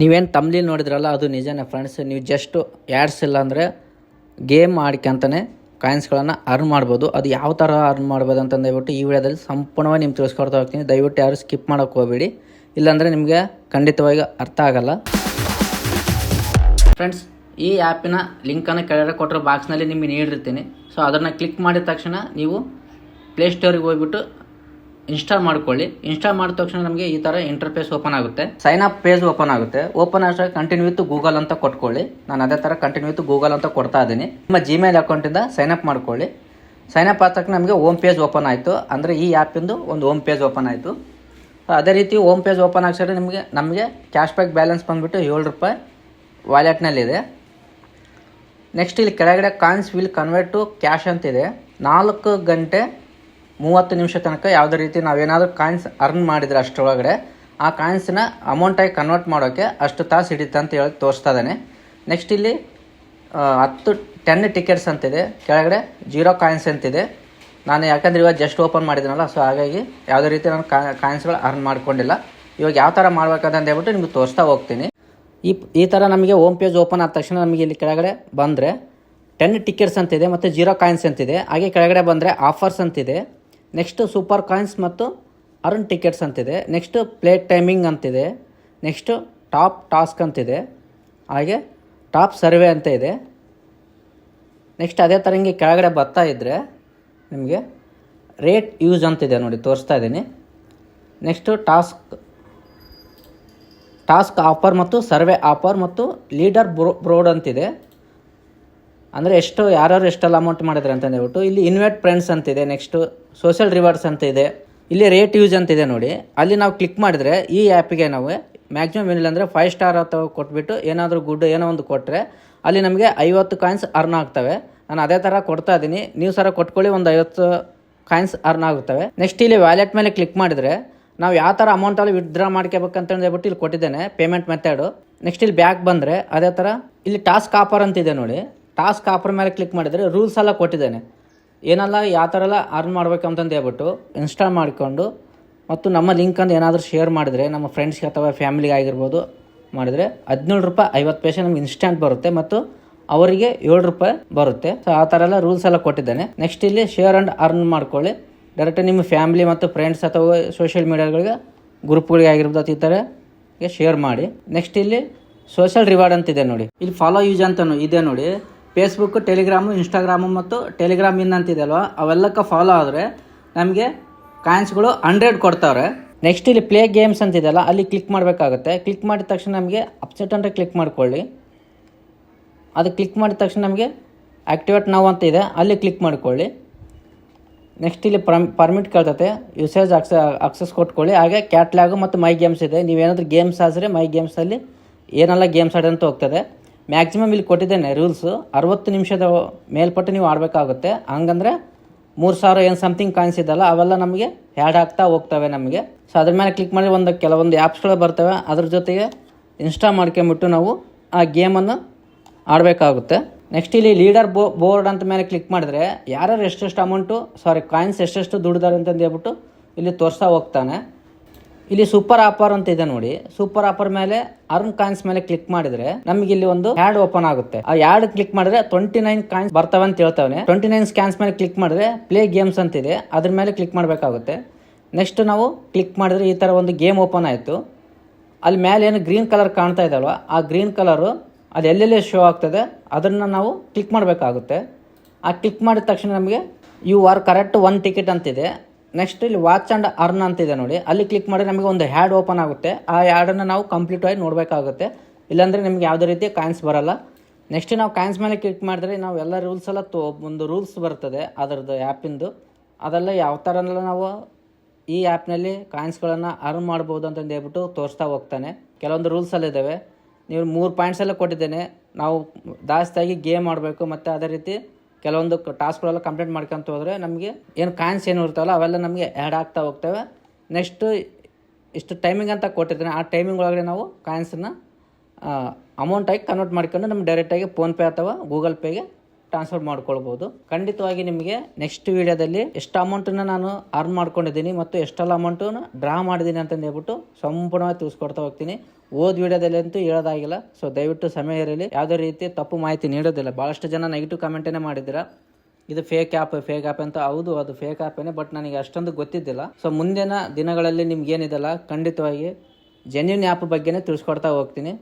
ನೀವೇನು ತಮ್ಲಿಲ್ ನೋಡಿದ್ರಲ್ಲ, ಅದು ನಿಜನೇ ಫ್ರೆಂಡ್ಸ್ ನೀವು ಜಸ್ಟ್ ಆ್ಯಡ್ಸ್ ಇಲ್ಲ ಅಂದರೆ ಗೇಮ್ ಆಡ್ಕೊಂತಾನೆ ಕಾಯಿನ್ಸ್ಗಳನ್ನು ಅರ್ನ್ ಮಾಡ್ಬೋದು. ಅದು ಯಾವ ಥರ ಅರ್ನ್ ಮಾಡ್ಬೋದು ಅಂತ ದಯವಿಟ್ಟು ಈ ವಿಡಿಯೋದಲ್ಲಿ ಸಂಪೂರ್ಣವಾಗಿ ನಿಮ್ಗೆ ತಿಳಿಸ್ಕೊಡ್ತಾ ಹೋಗ್ತೀನಿ. ದಯವಿಟ್ಟು ಯಾರು ಸ್ಕಿಪ್ ಮಾಡೋಕ್ಕೆ ಹೋಗಬೇಡಿ. ಇಲ್ಲಾಂದರೆ ನಿಮಗೆ ಖಂಡಿತವಾಗಿ ಅರ್ಥ ಆಗಲ್ಲ. ಫ್ರೆಂಡ್ಸ್ ಈ ಆ್ಯಪಿನ ಲಿಂಕನ್ನು ಕೆಳಗಡೆ ಕೊಟ್ಟಿರೋ ಬಾಕ್ಸ್ನಲ್ಲಿ ನಿಮಗೆ ನೀಡಿರ್ತೀನಿ. ಸೊ ಅದನ್ನು ಕ್ಲಿಕ್ ಮಾಡಿದ ತಕ್ಷಣ ನೀವು ಪ್ಲೇಸ್ಟೋರಿಗೆ ಹೋಗ್ಬಿಟ್ಟು ಇನ್ಸ್ಟಾಲ್ ಮಾಡ್ಕೊಳ್ಳಿ. ಇನ್ಸ್ಟಾಲ್ ಮಾಡಿದ ತಕ್ಷಣ ನಮಗೆ ಈ ತರ ಇಂಟರ್ಫೇಸ್ ಓಪನ್ ಆಗುತ್ತೆ. ಸೈನ್ ಅಪ್ ಪೇಜ್ ಓಪನ್ ಆಗುತ್ತೆ. ಓಪನ್ ಆದಾಗ ಕಂಟಿನ್ಯೂ ವಿತ್ ಗೂಗಲ್ ಅಂತ ಕೊಟ್ಕೊಳ್ಳಿ. ನಾನು ಅದೇ ತರ ಕಂಟಿನ್ಯೂ ವಿತ್ ಗೂಗಲ್ ಅಂತ ಕೊಡ್ತಾ ಇದ್ದೀನಿ. ನಿಮ್ಮ ಜಿಮೇಲ್ ಅಕೌಂಟಿಂದ ಸೈನ್ ಅಪ್ ಮಾಡ್ಕೊಳ್ಳಿ. ಸೈನ್ ಅಪ್ ಆದ ತಕ್ಷಣ ನಮಗೆ ಓಮ್ ಪೇಜ್ ಓಪನ್ ಆಯಿತು. ಅಂದರೆ ಈ ಆ್ಯಪಿಂದು ಒಂದು ಓಮ್ ಪೇಜ್ ಓಪನ್ ಆಯಿತು. ಅದೇ ರೀತಿ ಓಮ್ ಪೇಜ್ ಓಪನ್ ಆಗ್ಸಿದ್ರೆ ನಿಮಗೆ, ನಮಗೆ ಕ್ಯಾಶ್ ಬ್ಯಾಕ್ ಬ್ಯಾಲೆನ್ಸ್ ಬಂದುಬಿಟ್ಟು ಏಳು ರೂಪಾಯಿ ವ್ಯಾಲೆಟ್ನಲ್ಲಿದೆ ನೆಕ್ಸ್ಟ್ ಇಲ್ಲಿ ಕೆಳಗಡೆ coins will convert to cash ಅಂತಿದೆ. ನಾಲ್ಕು ಗಂಟೆ ಮೂವತ್ತು ನಿಮಿಷ ತನಕ ಯಾವುದೇ ರೀತಿ ನಾವೇನಾದರೂ ಕಾಯಿನ್ಸ್ ಅರ್ನ್ ಮಾಡಿದ್ರೆ ಅಷ್ಟರೊಳಗಡೆ, ಆ ಕಾಯಿನ್ಸ್ನ ಅಮೌಂಟಾಗಿ ಕನ್ವರ್ಟ್ ಮಾಡೋಕ್ಕೆ ಅಷ್ಟು ತಾಸು ಹಿಡಿತ ಅಂತ ಹೇಳಿ ತೋರಿಸ್ತಾ ಇದ್ದಾನೆ. ನೆಕ್ಸ್ಟ್ ಇಲ್ಲಿ ಹತ್ತು ಟೆನ್ ಟಿಕೆಟ್ಸ್ ಅಂತಿದೆ. ಕೆಳಗಡೆ ಜೀರೋ ಕಾಯಿನ್ಸ್ ಅಂತಿದೆ. ನಾನು ಯಾಕಂದರೆ ಇವಾಗ ಜಸ್ಟ್ ಓಪನ್ ಮಾಡಿದ್ದೀನಲ್ಲ ಸೊ ಹಾಗಾಗಿ ಯಾವುದೇ ರೀತಿ ನಾನು ಕಾಯಿನ್ಸ್ಗಳು ಅರ್ನ್ ಮಾಡ್ಕೊಂಡಿಲ್ಲ. ಇವಾಗ ಯಾವ ಥರ ಮಾಡ್ಬೇಕಂತ ಹೇಳ್ಬಿಟ್ಟು ನಿಮ್ಗೆ ತೋರಿಸ್ತಾ ಹೋಗ್ತೀನಿ. ಈ ಈ ಥರ ನಮಗೆ ಹೋಮ್ ಪೇಜ್ ಓಪನ್ ಆದ ತಕ್ಷಣ ನಮಗೆ ಇಲ್ಲಿ ಕೆಳಗಡೆ ಬಂದರೆ ಟೆನ್ ಟಿಕೆಟ್ಸ್ ಅಂತಿದೆ, ಮತ್ತು ಜೀರೋ ಕಾಯಿನ್ಸ್ ಅಂತಿದೆ. ಹಾಗೆ ಕೆಳಗಡೆ ಬಂದರೆ ಆಫರ್ಸ್ ಅಂತಿದೆ. ನೆಕ್ಸ್ಟ್ ಸೂಪರ್ ಕಾಯಿನ್ಸ್ ಮತ್ತು ಅರ್ನ್ ಟಿಕೆಟ್ಸ್ ಅಂತಿದೆ. ನೆಕ್ಸ್ಟ್ ಪ್ಲೇ ಟೈಮಿಂಗ್ ಅಂತಿದೆ. ನೆಕ್ಸ್ಟ್ ಟಾಪ್ ಟಾಸ್ಕ್ ಅಂತಿದೆ. ಹಾಗೆ ಟಾಪ್ ಸರ್ವೆ ಅಂತ ಇದೆ. ನೆಕ್ಸ್ಟ್ ಅದೇ ಥರ ಹಿಂಗೆ ಕೆಳಗಡೆ ಬರ್ತಾ ಇದ್ದರೆ ನಿಮಗೆ ರೇಟ್ ಯೂಸ್ ಅಂತಿದೆ ನೋಡಿ, ತೋರಿಸ್ತಾ ಇದ್ದೀನಿ. ನೆಕ್ಸ್ಟು ಟಾಸ್ಕ್ ಟಾಸ್ಕ್ ಆಫರ್ ಮತ್ತು ಸರ್ವೆ ಆಫರ್ ಮತ್ತು ಲೀಡರ್ ಬ್ರೋ ಬ್ರೋಡ್ ಅಂತಿದೆ. ಅಂದರೆ ಎಷ್ಟು ಯಾರ್ಯಾರು ಎಷ್ಟೆಲ್ಲ ಅಮೌಂಟ್ ಮಾಡಿದ್ರೆ ಅಂತ ಹೇಳ್ಬಿಟ್ಟು ಇಲ್ಲಿ ಇನ್ವೈಟ್ ಫ್ರೆಂಡ್ಸ್ ಅಂತಿದೆ ನೆಕ್ಸ್ಟು ಸೋಷಿಯಲ್ ರಿವಾರ್ಡ್ಸ್ ಅಂತ ಇದೆ. ಇಲ್ಲಿ ರೇಟ್ ಯೂಸ್ ಅಂತಿದೆ ನೋಡಿ. ಅಲ್ಲಿ ನಾವು ಕ್ಲಿಕ್ ಮಾಡಿದ್ರೆ ಈ ಆ್ಯಪಿಗೆ ನಾವು ಮ್ಯಾಕ್ಸಿಮಮ್ ಏನಿಲ್ಲ ಅಂದರೆ ಫೈವ್ ಸ್ಟಾರ್ ಅಥವಾ ಕೊಟ್ಬಿಟ್ಟು ಏನಾದರೂ ಗುಡ್ ಏನೋ ಒಂದು ಕೊಟ್ಟರೆ ಅಲ್ಲಿ ನಮಗೆ ಐವತ್ತು ಕಾಯಿನ್ಸ್ ಅರ್ನ್ ಆಗ್ತವೆ. ನಾನು ಅದೇ ಥರ ಕೊಡ್ತಾ ಇದ್ದೀನಿ. ನೀವು ಸರ ಕೊಟ್ಕೊಳ್ಳಿ ಒಂದು ಐವತ್ತು ಕಾಯಿನ್ಸ್ ಅರ್ನ್ ಆಗುತ್ತವೆ. ನೆಕ್ಸ್ಟ್ ಇಲ್ಲಿ ವ್ಯಾಲೆಟ್ ಮೇಲೆ ಕ್ಲಿಕ್ ಮಾಡಿದರೆ ನಾವು ಯಾವ ಥರ ಅಮೌಂಟಲ್ಲಿ ವಿತ್ಡ್ರಾ ಮಾಡ್ಕೋಬೇಕಂತ ಹೇಳ್ಬಿಟ್ಟು ಇಲ್ಲಿ ಕೊಟ್ಟಿದ್ದೇನೆ. ಪೇಮೆಂಟ್ ಮೆಥಡು ನೆಕ್ಸ್ಟ್ ಇಲ್ಲಿ ಬ್ಯಾಕ್ ಬಂದರೆ ಅದೇ ಥರ ಇಲ್ಲಿ ಟಾಸ್ಕ್ ಆಫರ್ ಅಂತಿದೆ ನೋಡಿ. ಟಾಸ್ಕ್ ಆಫರ್ ಮೇಲೆ ಕ್ಲಿಕ್ ಮಾಡಿದರೆ ರೂಲ್ಸ್ ಎಲ್ಲ ಕೊಟ್ಟಿದ್ದೇನೆ. ಏನೆಲ್ಲ ಯಾವ ಥರ ಎಲ್ಲ ಅರ್ನ್ ಮಾಡ್ಬೇಕಂತಂದು ಹೇಳ್ಬಿಟ್ಟು ಇನ್ಸ್ಟಾಲ್ ಮಾಡಿಕೊಂಡು ಮತ್ತು ನಮ್ಮ ಲಿಂಕ್ ಅಂತ ಏನಾದರೂ ಶೇರ್ ಮಾಡಿದರೆ, ನಮ್ಮ ಫ್ರೆಂಡ್ಸ್ಗೆ ಅಥವಾ ಫ್ಯಾಮಿಲಿಗೆ ಆಗಿರ್ಬೋದು ಮಾಡಿದರೆ ಹದಿನೇಳು ರೂಪಾಯಿ ಐವತ್ತು ಪೈಸೆ ನಮ್ಗೆ ಇನ್ಸ್ಟಾಂಟ್ ಬರುತ್ತೆ ಮತ್ತು ಅವರಿಗೆ ಏಳು ರೂಪಾಯಿ ಬರುತ್ತೆ. ಸೊ ಆ ಥರ ಎಲ್ಲ ರೂಲ್ಸ್ ಎಲ್ಲ ಕೊಟ್ಟಿದ್ದೇನೆ. ನೆಕ್ಸ್ಟ್ ಇಲ್ಲಿ ಶೇರ್ ಆ್ಯಂಡ್ ಅರ್ನ್ ಮಾಡ್ಕೊಳ್ಳಿ. ಡೈರೆಕ್ಟ್ ನಿಮ್ಮ ಫ್ಯಾಮಿಲಿ ಮತ್ತು ಫ್ರೆಂಡ್ಸ್ ಅಥವಾ ಸೋಷಿಯಲ್ ಮೀಡಿಯಾಗಳಿಗೆ ಗ್ರೂಪ್ಗಳಿಗೆ ಆಗಿರ್ಬೋದು ಈ ಥರ ಶೇರ್ ಮಾಡಿ. ನೆಕ್ಸ್ಟ್ ಇಲ್ಲಿ ಸೋಷಿಯಲ್ ರಿವಾರ್ಡ್ ಅಂತಿದೆ ನೋಡಿ. ಇಲ್ಲಿ ಫಾಲೋ ಯೂಸ್ ಅಂತ ಇದೆ ನೋಡಿ. ಫೇಸ್ಬುಕ್ ಟೆಲಿಗ್ರಾಮು ಇನ್ಸ್ಟಾಗ್ರಾಮು ಮತ್ತು ಟೆಲಿಗ್ರಾಮ್ ಇನ್ ಅಂತಿದೆ ಅಲ್ವಾ ಅವೆಲ್ಲಕ್ಕೆ ಫಾಲೋ ಆದರೆ ನಮಗೆ ಕಾಯಿನ್ಸ್ಗಳು ಹಂಡ್ರೆಡ್ ಕೊಡ್ತಾವ್ರೆ. ನೆಕ್ಸ್ಟ್ ಇಲ್ಲಿ ಪ್ಲೇ ಗೇಮ್ಸ್ ಅಂತಿದೆಯಲ್ಲ, ಅಲ್ಲಿ ಕ್ಲಿಕ್ ಮಾಡಬೇಕಾಗುತ್ತೆ. ಕ್ಲಿಕ್ ಮಾಡಿದ ತಕ್ಷಣ ನಮಗೆ ಅಪ್ಸೆಟ್ ಅಂದರೆ ಕ್ಲಿಕ್ ಮಾಡ್ಕೊಳ್ಳಿ. ಅದು ಕ್ಲಿಕ್ ಮಾಡಿದ ತಕ್ಷಣ ನಮಗೆ ಆ್ಯಕ್ಟಿವೇಟ್ ನಾವು ಅಂತ ಇದೆ, ಅಲ್ಲಿ ಕ್ಲಿಕ್ ಮಾಡ್ಕೊಳ್ಳಿ. ನೆಕ್ಸ್ಟ್ ಇಲ್ಲಿ ಪರ್ಮ್ ಪರ್ಮಿಟ್ ಕೇಳ್ತೈತೆ ಯೂಸೇಜ್ ಅಕ್ಸ ಅಕ್ಸಸ್ ಕೊಟ್ಕೊಳ್ಳಿ. ಹಾಗೆ ಕ್ಯಾಟ್ಲಾಗು ಮತ್ತು ಮೈ ಗೇಮ್ಸ್ ಇದೆ. ನೀವೇನಾದರೂ ಗೇಮ್ಸ್ ಆದರೆ ಮೈ ಗೇಮ್ಸಲ್ಲಿ ಏನೆಲ್ಲ ಗೇಮ್ಸ್ ಆಡಿ ಅಂತ ಹೋಗ್ತದೆ. ಮ್ಯಾಕ್ಸಿಮಮ್ ಇಲ್ಲಿ ಕೊಟ್ಟಿದ್ದೇನೆ ರೂಲ್ಸು ಅರವತ್ತು ನಿಮಿಷದ ಮೇಲ್ಪಟ್ಟು ನೀವು ಆಡಬೇಕಾಗುತ್ತೆ. ಹಂಗಂದ್ರೆ ಮೂರು ಸಾವಿರ ಏನು ಸಮಥಿಂಗ್ ಕಾಯಿನ್ಸ್ ಇದಲ್ಲ ಅವೆಲ್ಲ ನಮಗೆ ಹ್ಯಾಡ್ ಆಗ್ತಾ ಹೋಗ್ತವೆ ನಮಗೆ. ಸೊ ಅದ್ರ ಮೇಲೆ ಕ್ಲಿಕ್ ಮಾಡಿ ಒಂದು ಕೆಲವೊಂದು ಆ್ಯಪ್ಸ್ಗಳು ಬರ್ತವೆ. ಅದ್ರ ಜೊತೆಗೆ ಇನ್ಸ್ಟಾ ಮಾಡ್ಕೊಂಬಿಟ್ಟು ನಾವು ಆ ಗೇಮನ್ನು ಆಡಬೇಕಾಗುತ್ತೆ. ನೆಕ್ಸ್ಟ್ ಇಲ್ಲಿ ಲೀಡರ್ ಬೋ ಬೋರ್ಡ್ ಅಂತ ಮೇಲೆ ಕ್ಲಿಕ್ ಮಾಡಿದ್ರೆ ಯಾರ್ಯಾರು ಎಷ್ಟೆಷ್ಟು ಅಮೌಂಟು ಸಾರಿ ಕಾಯಿನ್ಸ್ ಎಷ್ಟೆಷ್ಟು ದುಡ್ದಾರೆ ಅಂತಂದು ಹೇಳ್ಬಿಟ್ಟು ಇಲ್ಲಿ ತೋರಿಸ್ತಾ ಹೋಗ್ತಾನೆ. ಇಲ್ಲಿ ಸೂಪರ್ ಆಫರ್ ಅಂತ ಇದೆ ನೋಡಿ. ಸೂಪರ್ ಆಫರ್ ಮೇಲೆ ಅರ್ನ್ ಕಾಯಿನ್ಸ್ ಮೇಲೆ ಕ್ಲಿಕ್ ಮಾಡಿದ್ರೆ ನಮಗೆ ಇಲ್ಲಿ ಒಂದು ಆ್ಯಡ್ ಓಪನ್ ಆಗುತ್ತೆ. ಆ ಆಡ್ ಕ್ಲಿಕ್ ಮಾಡಿದ್ರೆ ಟ್ವೆಂಟಿ ನೈನ್ ಕಾಯಿನ್ಸ್ ಬರ್ತವೆ ಅಂತ ಹೇಳ್ತಾವೆ ಟ್ವೆಂಟಿ ನೈನ್ ಸ್ಕ್ಯಾನ್ಸ್ ಮೇಲೆ ಕ್ಲಿಕ್ ಮಾಡಿದ್ರೆ ಪ್ಲೇ ಗೇಮ್ಸ್ ಅಂತ ಇದೆ. ಅದ್ರ ಮೇಲೆ ಕ್ಲಿಕ್ ಮಾಡಬೇಕಾಗುತ್ತೆ. ನೆಕ್ಸ್ಟ್ ನಾವು ಕ್ಲಿಕ್ ಮಾಡಿದ್ರೆ ಈ ಥರ ಒಂದು ಗೇಮ್ ಓಪನ್ ಆಯಿತು. ಅಲ್ಲಿ ಮೇಲೆ ಏನು ಗ್ರೀನ್ ಕಲರ್ ಕಾಣ್ತಾ ಇದಲ್ವ ಆ ಗ್ರೀನ್ ಕಲರು ಅದು ಎಲ್ಲೆಲ್ಲಿ ಶೋ ಆಗ್ತದೆ ಅದನ್ನು ನಾವು ಕ್ಲಿಕ್ ಮಾಡಬೇಕಾಗುತ್ತೆ. ಆ ಕ್ಲಿಕ್ ಮಾಡಿದ ತಕ್ಷಣ ನಮಗೆ you are correct one ticket ಅಂತಿದೆ ನೆಕ್ಸ್ಟ್ ಇಲ್ಲಿ ವಾಚ್ ಆ್ಯಂಡ್ ಅರ್ನ್ ಅಂತಿದೆ ನೋಡಿ. ಅಲ್ಲಿ ಕ್ಲಿಕ್ ಮಾಡಿ ನಮಗೆ ಒಂದು ಹ್ಯಾಡ್ ಓಪನ್ ಆಗುತ್ತೆ. ಆ ಹ್ಯಾಡನ್ನು ನಾವು ಕಂಪ್ಲೀಟ್ ಆಗಿ ನೋಡಬೇಕಾಗುತ್ತೆ. ಇಲ್ಲಾಂದರೆ ನಿಮ್ಗೆ ಯಾವುದೇ ರೀತಿ ಕಾಯಿನ್ಸ್ ಬರಲ್ಲ. ನೆಕ್ಸ್ಟ್ ನಾವು ಕಾಯಿನ್ಸ್ ಮೇಲೆ ಕ್ಲಿಕ್ ಮಾಡಿದ್ರೆ ನಾವು ಎಲ್ಲ ರೂಲ್ಸ್ ಎಲ್ಲ ತೋ ಒಂದು ರೂಲ್ಸ್ ಬರ್ತದೆ ಅದರದ್ದು ಆ್ಯಪಿಂದು ಅದೆಲ್ಲ ಯಾವ ಥರ ನಾವು ಈ ಆ್ಯಪ್ನಲ್ಲಿ ಕಾಯಿನ್ಸ್ಗಳನ್ನು ಅರ್ನ್ ಮಾಡ್ಬೋದು ಅಂತಂದು ಹೇಳ್ಬಿಟ್ಟು ತೋರಿಸ್ತಾ ಹೋಗ್ತಾನೆ. ಕೆಲವೊಂದು ರೂಲ್ಸ್ ಎಲ್ಲ ಇದ್ದಾವೆ. ನೀವು ಮೂರು ಪಾಯಿಂಟ್ಸ್ ಎಲ್ಲ ಕೊಟ್ಟಿದ್ದೇನೆ. ನಾವು ಜಾಸ್ತಿಯಾಗಿ ಗೇಮ್ ಆಡಬೇಕು ಮತ್ತು ಅದೇ ರೀತಿ ಕೆಲವೊಂದು ಟಾಸ್ಕ್ಗಳೆಲ್ಲ ಕಂಪ್ಲೀಟ್ ಮಾಡ್ಕೊಂತ ಹೋದರೆ ನಮಗೆ ಏನು ಕಾಯಿನ್ಸ್ ಏನು ಇರ್ತಾವಲ್ಲ, ಅವೆಲ್ಲ ನಮಗೆ ಆ್ಯಡ್ ಆಗ್ತಾ ಹೋಗ್ತವೆ. ನೆಕ್ಸ್ಟು ಇಷ್ಟು ಟೈಮಿಂಗ್ ಅಂತ ಕೊಟ್ಟಿದ್ದೇನೆ. ಆ ಟೈಮಿಂಗ್ ಒಳಗಡೆ ನಾವು ಕಾಯಿನ್ಸನ್ನು ಅಮೌಂಟಾಗಿ ಕನ್ವರ್ಟ್ ಮಾಡ್ಕೊಂಡು ನಮ್ಗೆ ಡೈರೆಕ್ಟಾಗಿ ಫೋನ್ಪೇ ಅಥವಾ ಗೂಗಲ್ ಪೇಗೆ ಟ್ರಾನ್ಸ್ಫರ್ ಮಾಡ್ಕೊಳ್ಬೋದು. ಖಂಡಿತವಾಗಿ ನಿಮಗೆ ನೆಕ್ಸ್ಟ್ ವಿಡಿಯೋದಲ್ಲಿ ಎಷ್ಟು ಅಮೌಂಟನ್ನು ನಾನು ಅರ್ನ್ ಮಾಡ್ಕೊಂಡಿದ್ದೀನಿ ಮತ್ತು ಎಷ್ಟೆಲ್ಲ ಅಮೌಂಟನ್ನು ಡ್ರಾ ಮಾಡಿದ್ದೀನಿ ಅಂತ ಹೇಳ್ಬಿಟ್ಟು ಸಂಪೂರ್ಣವಾಗಿ ತಿಳಿಸ್ಕೊಡ್ತಾ ಹೋಗ್ತೀನಿ. ಓದ್ ವಿಡಿಯೋದಲ್ಲಿ ಅಂತೂ ಹೇಳೋದಾಗಿಲ್ಲ. ಸೊ ದಯವಿಟ್ಟು ಸಮಯ ಇರಲಿ. ಯಾವುದೇ ರೀತಿ ತಪ್ಪು ಮಾಹಿತಿ ನೀಡೋದಿಲ್ಲ. ಭಾಳಷ್ಟು ಜನ ನೆಗೆಟಿವ್ ಕಮೆಂಟನ್ನೇ ಮಾಡಿದ್ದೀರಾ? ಇದು ಫೇಕ್ ಆ್ಯಪ್ ಫೇಕ್ ಆ್ಯಪ್ ಅಂತ ಹೌದು, ಅದು ಫೇಕ್ ಆ್ಯಪೇನೆ ಬಟ್ ನನಗೆ ಅಷ್ಟೊಂದು ಗೊತ್ತಿದ್ದಿಲ್ಲ. ಸೊ ಮುಂದಿನ ದಿನಗಳಲ್ಲಿ ನಿಮ್ಗೆ ಏನಿದೆಲ್ಲ ಖಂಡಿತವಾಗಿ ಜೆನ್ಯೂನ್ ಆ್ಯಪ್ ಬಗ್ಗೆನೇ ತಿಳಿಸ್ಕೊಡ್ತಾ ಹೋಗ್ತೀನಿ.